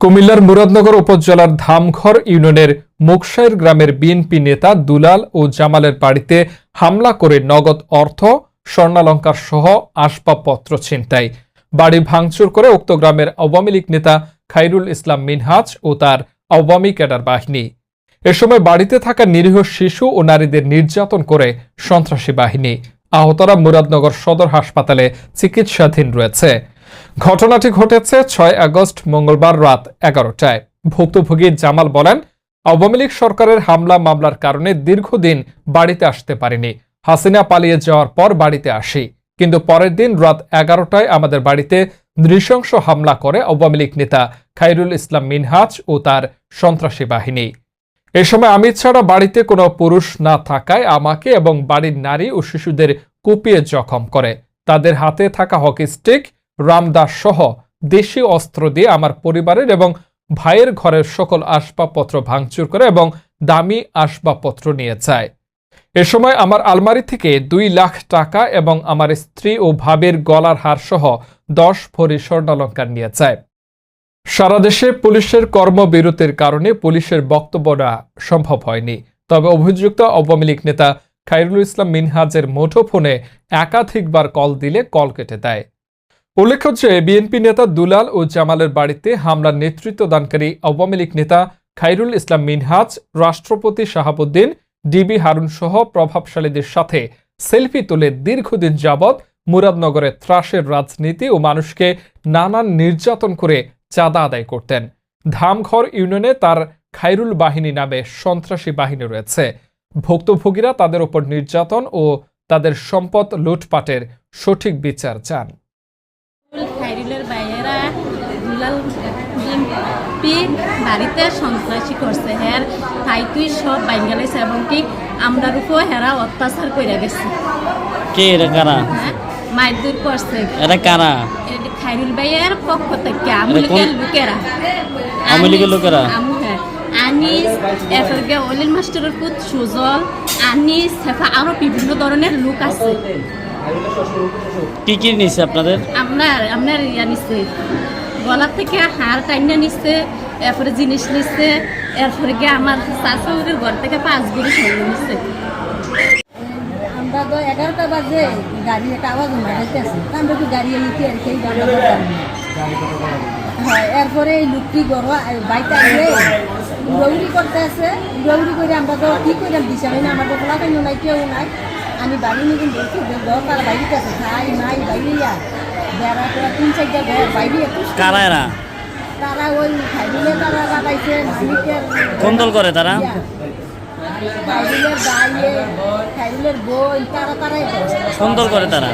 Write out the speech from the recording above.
কুমিল্লার মুরাদনগর উপজেলার ধামঘর ইউনিয়নের মুকসাইর গ্রামের বিএনপি নেতা দুলাল ও জামালের বাড়িতে হামলা করে নগদ অর্থ, স্বর্ণালঙ্কার সহ আসবাবপত্র ছিনতাই। বাড়ি ভাঙচুর করে উক্ত গ্রামের আওয়ামী লীগ নেতা খাইরুল ইসলাম মিনহাজ ও তার আওয়ামী ক্যাডার বাহিনী। এ সময় বাড়িতে থাকা নিরীহ শিশু ও নারীদের নির্যাতন করে সন্ত্রাসী বাহিনী। আহতরা মুরাদনগর সদর হাসপাতালে চিকিৎসাধীন রয়েছে। ঘটনাটি ঘটেছে ছয় আগস্ট মঙ্গলবার রাত এগারোটায়। ভুক্তভোগী জামাল বলেন, আওয়ামী লীগ সরকারের হামলা মামলার কারণে দীর্ঘদিন বাড়িতে আসতে পারিনি। হাসিনা পালিয়ে যাওয়ার পর বাড়িতে আসি। কিন্তু পরের দিন রাত এগারোটায় আমাদের বাড়িতে নৃশংস হামলা করে আওয়ামী লীগ নেতা খাইরুল ইসলাম মিনহাজ ও তার সন্ত্রাসী বাহিনী। এ সময় আমি ছাড়া বাড়িতে কোনো পুরুষ না থাকায় আমাকে এবং বাড়ির নারী ও শিশুদের কুপিয়ে জখম করে। তাদের হাতে থাকা হকি স্টিক রামদাস সহ দেশীয় অস্ত্র দিয়ে আমার পরিবারের এবং ভাইয়ের ঘরের সকল আসবাবপত্র ভাঙচুর করে এবং দামি আসবাবপত্র নিয়ে যায়। এ সময় আমার আলমারি থেকে দুই লাখ টাকা এবং আমার স্ত্রী ও ভাবের গলার হার সহ দশ ভরি স্বর্ণালঙ্কার নিয়ে যায়। সারা দেশে পুলিশের কর্মবিরতির কারণে পুলিশের বক্তব্য সম্ভব হয়নি। তবে অভিযুক্ত আওয়ামী লীগ নেতা খাইরুল ইসলাম মিনহাজের মুঠোফোনে একাধিকবার কল দিলে কল কেটে দেয়। উল্লেখ্য যে বিএনপি নেতা দুলাল ও জামালের বাড়িতে হামলার নেতৃত্ব দানকারী আওয়ামী লীগ নেতা খাইরুল ইসলাম মিনহাজ, রাষ্ট্রপতি শাহাবুদ্দিন, ডিবি হারুন সহ প্রভাবশালীদের সাথে সেলফি তুলে দীর্ঘদিন যাবৎ মুরাদনগরে ত্রাসের রাজনীতি ও মানুষকে নানান নির্যাতন করে চাঁদা আদায় করতেন। ধামঘর ইউনিয়নে তার খাইরুল বাহিনী নামে সন্ত্রাসী বাহিনী রয়েছে। ভুক্তভোগীরা তাদের উপর নির্যাতন ও তাদের সম্পদ লুটপাটের সঠিক বিচার চান। দুলাল বিএমপি বাড়িতে সন্ত্রাসী করছে। হ্যার তাই তুই সব বাইঙ্গালাইছে এবং কি আমরার উপর হেরা অত্যাচার করে গেছে। কে এরা কারা? হ্যাঁ মারধর করছে। এরা কারা? খাইরুল ভাইয়ের পক্ষ থেকে? আমলিকের লোকেরা। আওয়ামী লীগের লোকেরা? হ্যাঁ। আনিস এরপরে অলিল মাস্টারের পুত সুজল আনিস হেফা আরও বিভিন্ন ধরনের লোক আছে। কি কি নিছে আপনাদের? আপনার আপনার ইয়া নিচ্ছে গলার থেকে হার টাইনা নিচ্ছে এরপরে জিনিস নিচ্ছে এরপরে গিয়ে আমার শাশুড়ির ঘর থেকে পাঁচ গুড়ি সরিয়ে নিচ্ছে আমরা তো এগারোটা বাজে গাড়ি একটা আওয়াজ মারাইতেছে আমরা তো গাড়ি নিতে আর সেই হ্যাঁ এরপরে এই লোকটি গড় বাইতে আসলে উড়াউড়ি করতে আছে উড়াউড়ি করে আমরা তো কি করে দিছি আমি না আমার তো খোলা কেন নাই কেউ নাই। আমি বাড়ি নিয়ে যে ঘর বাইরে আছে খাই নাই বাইরে কারা এরা? কোন দল করে তারা? খাইলের বই তারা তারাই করে। কোন দল করে তারা?